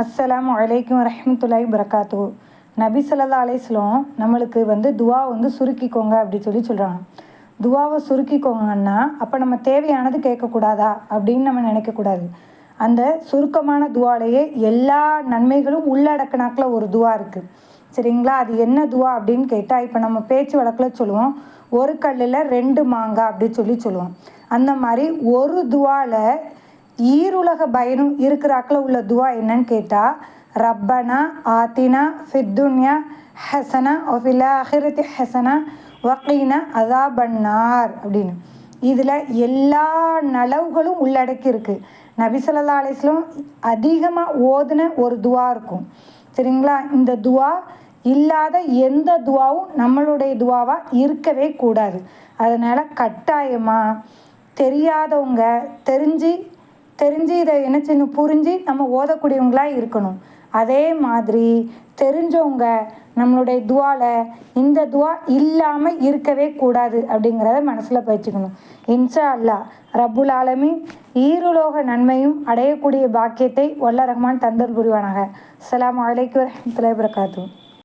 அஸ்ஸலாமு வலைக்கம் வரமத்துல்லாய் வரகாத்து நபி சொல்லா அலைஹி நம்மளுக்கு வந்து துவா வந்து சுருக்கிக்கோங்க அப்படின்னு சொல்லி சொல்கிறாங்க துவாவை சுருக்கிக்கோங்கன்னா அப்போ நம்ம தேவையானது கேட்கக்கூடாதா அப்படின்னு நம்ம நினைக்கக்கூடாது. அந்த சுருக்கமான துவாலேயே எல்லா நன்மைகளும் உள்ளடக்கினாக்கில் ஒரு துவா இருக்குது சரிங்களா? அது என்ன துவா அப்படின்னு கேட்டால் இப்போ நம்ம பேச்சு வழக்கில் சொல்லுவோம் ஒரு கல்லில் ரெண்டு மாங்காய் அப்படின்னு சொல்லி சொல்லுவோம். அந்த மாதிரி ஒரு துவாவில் ஈருலக பயனும் இருக்கிறாக்கில் உள்ள துவா என்னன்னு கேட்டால் ரப்பனா ஆத்தினா ஃபித்துன்யா ஹசனா ஒஃபிலா அஹிரதி ஹசனா வக்கீனா அதாபன்னார் அப்படின்னு. இதில் எல்லா நலவுகளும் உள்ளடக்கி இருக்குது நபிசல்லா அலிஸ்லும் அதிகமாக ஓதுன ஒரு துவா இருக்கும். சரிங்களா? இந்த துவா இல்லாத எந்த துவாவும் நம்மளுடைய துவாவாக இருக்கவே கூடாது. அதனால் கட்டாயமாக தெரியாதவங்க தெரிஞ்சு தெரிஞ்சு இதை என்ன செய்யணும்? புரிஞ்சு நம்ம ஓதக்கூடியவங்களாக இருக்கணும். அதே மாதிரி தெரிஞ்சவங்க நம்மளுடைய துவாவில் இந்த துவா இல்லாமல் இருக்கவே கூடாது அப்படிங்கிறத மனசில் பயிச்சுக்கணும் இன்ஷா அல்லா ரபுல் ஆலமீன். ஈருலோக நன்மையும் அடையக்கூடிய பாக்கியத்தை வல்ல ரஹ்மான் தந்தல் புரிவானாக. அஸ்ஸலாமு வலைக்கு வரமத்துல வரகாத்துஹு